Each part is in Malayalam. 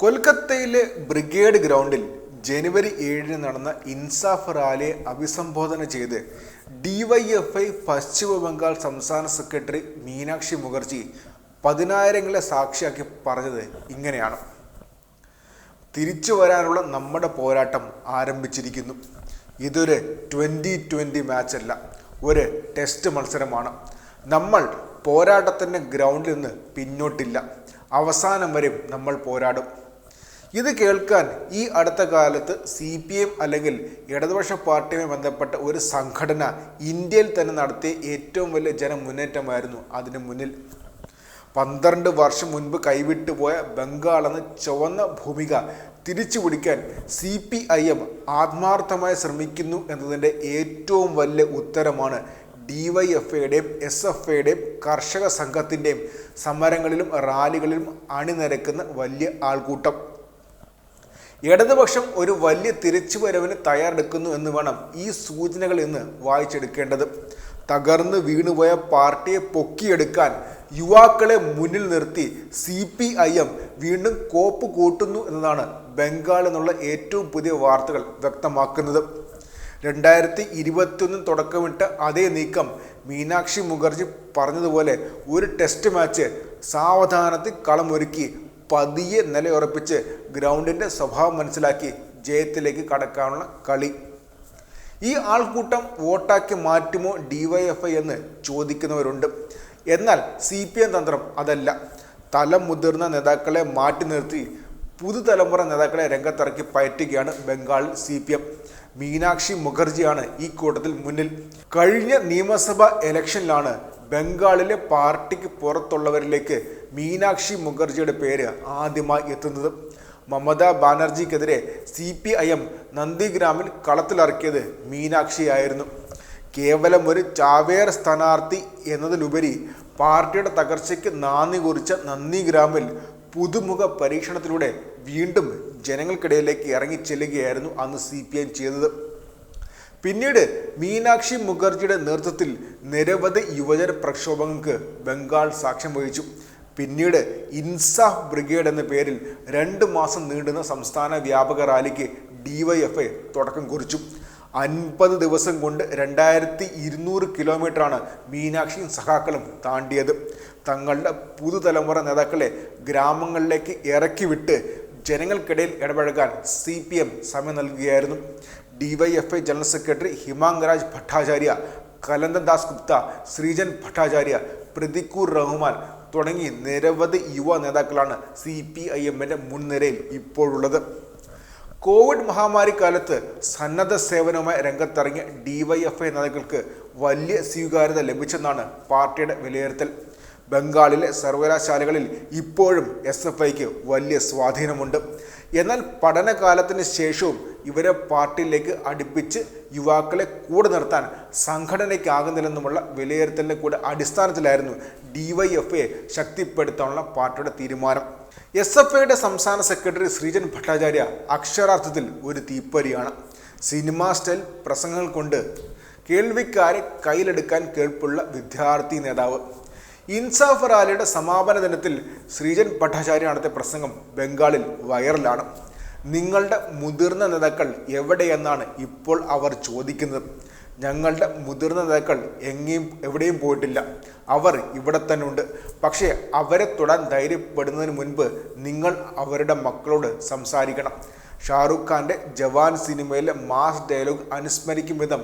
കൊൽക്കത്തയിലെ ബ്രിഗേഡ് ഗ്രൗണ്ടിൽ ജനുവരി ഏഴിന് നടന്ന ഇൻസാഫ് റാലിയെ അഭിസംബോധന ചെയ്ത് ഡിവൈഎഫ്ഐ പശ്ചിമ ബംഗാൾ സംസ്ഥാന സെക്രട്ടറി മീനാക്ഷി മുഖർജി പതിനായിരങ്ങളെ സാക്ഷിയാക്കി പറഞ്ഞത് ഇങ്ങനെയാണ്. തിരിച്ചു വരാനുള്ള നമ്മുടെ പോരാട്ടം ആരംഭിച്ചിരിക്കുന്നു. ഇതൊരു ട്വന്റി ട്വന്റി മാച്ചല്ല. ഒരു ടെസ്റ്റ് മത്സരമാണ്. നമ്മൾ പോരാട്ടത്തിന്റെ ഗ്രൗണ്ടിൽ നിന്ന് പിന്നോട്ടില്ല. അവസാനം വരെയും നമ്മൾ പോരാടും. ഇത് കേൾക്കാൻ ഈ അടുത്ത കാലത്ത് സി പി എം അല്ലെങ്കിൽ ഇടതുപക്ഷ പാർട്ടിയുമായി ബന്ധപ്പെട്ട ഒരു സംഘടന ഇന്ത്യയിൽ തന്നെ നടത്തിയ ഏറ്റവും വലിയ ജനമുന്നേറ്റമായിരുന്നു അതിന് മുന്നിൽ. പന്ത്രണ്ട് വർഷം മുൻപ് കൈവിട്ടു പോയ ബംഗാൾ എന്ന ചുവന്ന ഭൂമിക തിരിച്ചു പിടിക്കാൻ സി പി ഐ എം ആത്മാർത്ഥമായി ശ്രമിക്കുന്നു എന്നതിന്റെ ഏറ്റവും വലിയ ഉത്തരമാണ് ഡി വൈ എഫ് ഐയുടെയും എസ് എഫ് ഐയുടെയും കർഷക സംഘത്തിന്റെയും സമരങ്ങളിലും റാലികളിലും അണിനിരക്കുന്ന വലിയ ആൾക്കൂട്ടം. ഇടതുപക്ഷം ഒരു വലിയ തിരിച്ചുവരവിന് തയ്യാറെടുക്കുന്നു എന്ന് വേണം ഈ സൂചനകൾ ഇന്ന് വായിച്ചെടുക്കേണ്ടത്. തകർന്ന് വീണുപോയ പാർട്ടിയെ പൊക്കിയെടുക്കാൻ യുവാക്കളെ മുന്നിൽ നിർത്തി സി പി ഐ എം വീണ്ടും കോപ്പ് കൂട്ടുന്നു എന്നതാണ് ബംഗാളിൽ നിന്നുള്ള ഏറ്റവും പുതിയ വാർത്തകൾ വ്യക്തമാക്കുന്നത്. രണ്ടായിരത്തി ഇരുപത്തിയൊന്നിൽ തുടക്കമിട്ട അതേ നീക്കം മീനാക്ഷി മുഖർജി പറഞ്ഞതുപോലെ ഒരു ടെസ്റ്റ് മാച്ച് സാവധാനത്തിൽ കളമൊരുക്കി പതിയെ നിലയുറപ്പിച്ച് ഗ്രൗണ്ടിന്റെ സ്വഭാവം മനസ്സിലാക്കി ജയത്തിലേക്ക് കടക്കാനുള്ള കളി. ഈ ആൾക്കൂട്ടം വോട്ടാക്കി മാറ്റുമോ ഡിവൈഎഫ്ഐ എന്ന് ചോദിക്കുന്നവരുണ്ട്. എന്നാൽ സി പി എം തന്ത്രം അതല്ല. തലം മുതിർന്ന നേതാക്കളെ മാറ്റി നിർത്തി പുതുതലമുറ നേതാക്കളെ രംഗത്തിറക്കി പയറ്റുകയാണ് ബംഗാളിൽ സി പി എം മീനാക്ഷി മുഖർജിയാണ് ഈ കൂട്ടത്തിൽ മുന്നിൽ. കഴിഞ്ഞ നിയമസഭാ ഇലക്ഷനിലാണ് ബംഗാളിലെ പാർട്ടിക്ക് പുറത്തുള്ളവരിലേക്ക് മീനാക്ഷി മുഖർജിയുടെ പേര് ആദ്യമായി എത്തുന്നത്. മമതാ ബാനർജിക്കെതിരെ സി പി ഐ എം നന്ദിഗ്രാമിൽ കളത്തിലിറക്കിയത് മീനാക്ഷിയായിരുന്നു. കേവലം ഒരു ചാവേർ സ്ഥാനാർത്ഥി എന്നതിലുപരി പാർട്ടിയുടെ തകർച്ചയ്ക്ക് നാന്ദി കുറിച്ച നന്ദിഗ്രാമിൽ പുതുമുഖ പരീക്ഷണത്തിലൂടെ വീണ്ടും ജനങ്ങൾക്കിടയിലേക്ക് ഇറങ്ങി ചെല്ലുകയായിരുന്നു അന്ന് സി പി എം ചെയ്തത്. പിന്നീട് മീനാക്ഷി മുഖർജിയുടെ നേതൃത്വത്തിൽ നിരവധി യുവജന പ്രക്ഷോഭങ്ങൾക്ക് ബംഗാൾ സാക്ഷ്യം വഹിച്ചു. പിന്നീട് ഇൻസാഫ് ബ്രിഗേഡ് എന്ന പേരിൽ രണ്ട് മാസം നീണ്ടുന്ന സംസ്ഥാന വ്യാപക റാലിക്ക് ഡിവൈഎഫ്ഐ തുടക്കം കുറിച്ചു. അൻപത് ദിവസം കൊണ്ട് രണ്ടായിരത്തി ഇരുന്നൂറ് കിലോമീറ്ററാണ് മീനാക്ഷിയും സഖാക്കളും താണ്ടിയത്. തങ്ങളുടെ പുതുതലമുറ നേതാക്കളെ ഗ്രാമങ്ങളിലേക്ക് ഇറക്കി വിട്ട് ജനങ്ങൾക്കിടയിൽ ഇടപഴകാൻ സി പി എം സമയം നൽകുകയായിരുന്നു. DYFI general secretary Himangaraj Bhattacharya Kalandan Das Gupta Srijan Bhattacharya Pratikur Rahman തുടങ്ങി നിരവധി യുവ നേതാക്കളാണ് സി പി ഐ എമ്മിന്റെ മുൻനിരയിൽ ഇപ്പോഴുള്ളത്. കോവിഡ് മഹാമാരി കാലത്ത് സന്നദ്ധ സേവനവുമായി രംഗത്തിറങ്ങിയ ഡിവൈഎഫ്ഐ നേതാക്കൾക്ക് വലിയ സ്വീകാര്യത ലഭിച്ചെന്നാണ് പാർട്ടിയുടെ വിലയിരുത്തൽ. ബംഗാളിലെ സർവകലാശാലകളിൽ ഇപ്പോഴും എസ് എഫ് ഐക്ക് വലിയ സ്വാധീനമുണ്ട്. എന്നാൽ പഠനകാലത്തിന് ശേഷവും ഇവരെ പാർട്ടിയിലേക്ക് അടുപ്പിച്ച് യുവാക്കളെ കൂടെ നിർത്താൻ സംഘടനയ്ക്കാകുന്നില്ലെന്നുമുള്ള വിലയിരുത്തലിന്റെ കൂടെ അടിസ്ഥാനത്തിലായിരുന്നു ഡിവൈഎഫ്ഐയെ ശക്തിപ്പെടുത്താനുള്ള പാർട്ടിയുടെ തീരുമാനം. എസ് എഫ് ഐയുടെ സംസ്ഥാന സെക്രട്ടറി ശ്രീജൻ ഭട്ടാചാര്യ അക്ഷരാർത്ഥത്തിൽ ഒരു തീപ്പരിയാണ്. സിനിമാ സ്റ്റൈൽ പ്രസംഗങ്ങൾ കൊണ്ട് കേൾവിക്കാരെ കയ്യിലെടുക്കാൻ കേൾപ്പുള്ള വിദ്യാർത്ഥി നേതാവ്. ഇൻസാഫ് റാലിയുടെ സമാപന ദിനത്തിൽ ശ്രീജൻ ഭട്ടാചാര്യ നടത്തിയ പ്രസംഗം ബംഗാളിൽ വൈറലാണ്. നിങ്ങളുടെ മുതിർന്ന നേതാക്കൾ എവിടെയെന്നാണ് ഇപ്പോൾ അവർ ചോദിക്കുന്നത്? ഞങ്ങളുടെ മുതിർന്ന നേതാക്കൾ എങ്ങേയും എവിടെയും പോയിട്ടില്ല. അവർ ഇവിടെ തന്നെ ഉണ്ട്. പക്ഷേ അവരെ തൊടാൻ ധൈര്യപ്പെടുന്നതിന് മുൻപ് നിങ്ങൾ അവരുടെ മക്കളോട് സംസാരിക്കണം. ഷാറുഖ് ഖാന്റെ ജവാൻ സിനിമയിലെ മാസ് ഡയലോഗ് അനുസ്മരിക്കും വിധം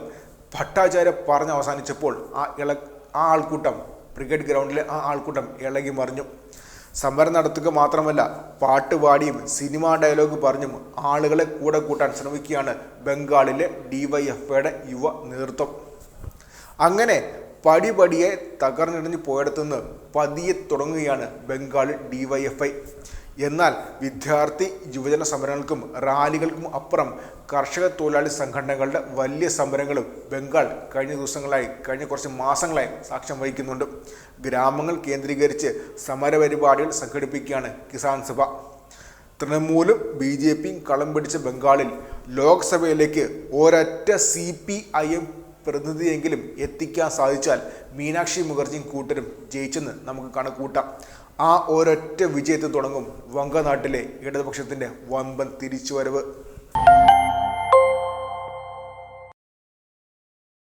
ഭട്ടാചാര്യ പറഞ്ഞ് അവസാനിച്ചപ്പോൾ ആ ഇള ആ ആൾക്കൂട്ടം ബ്രിഗേഡ് ഗ്രൗണ്ടിലെ ആ ആൾക്കൂട്ടം ഇളകി മറിഞ്ഞു. സമരം നടത്തുക മാത്രമല്ല പാട്ട് പാടിയും സിനിമാ ഡയലോഗ് പറഞ്ഞും ആളുകളെ കൂടെ കൂട്ടാൻ ശ്രമിക്കുകയാണ് ബംഗാളിലെ ഡിവൈഎഫ്ഐയുടെ യുവ നേതൃത്വം. അങ്ങനെ പടിപടിയെ തകർന്നിടിഞ്ഞ് പോയിടത്തുനിന്ന് പതിയെ തുടങ്ങുകയാണ് ബംഗാളിൽ ഡിവൈഎഫ്ഐ. എന്നാൽ വിദ്യാർത്ഥി യുവജന സമരങ്ങൾക്കും റാലികൾക്കും അപ്പുറം കർഷക തൊഴിലാളി സംഘടനകളുടെ വലിയ സമരങ്ങളും ബംഗാൾ കഴിഞ്ഞ ദിവസങ്ങളായി കഴിഞ്ഞ കുറച്ച് മാസങ്ങളായി സാക്ഷ്യം വഹിക്കുന്നുണ്ട്. ഗ്രാമങ്ങൾ കേന്ദ്രീകരിച്ച് സമരപരിപാടികൾ സംഘടിപ്പിക്കുകയാണ് കിസാൻ സഭ. തൃണമൂലും ബി ജെ പിയും കളം പിടിച്ച ബംഗാളിൽ ലോക്സഭയിലേക്ക് ഒരൊറ്റ സി പി ഐ എം പ്രതിനിധിയെങ്കിലും എത്തിക്കാൻ സാധിച്ചാൽ മീനാക്ഷി മുഖർജിയും കൂട്ടരും ജയിച്ചെന്ന് നമുക്ക് കണക്കൂട്ടാം ആ ഒരൊറ്റ വിജയത്തിൽ തുടങ്ങും വങ്കനാട്ടിലെ ഇടതുപക്ഷത്തിന്റെ വമ്പൻ തിരിച്ചുവരവ്.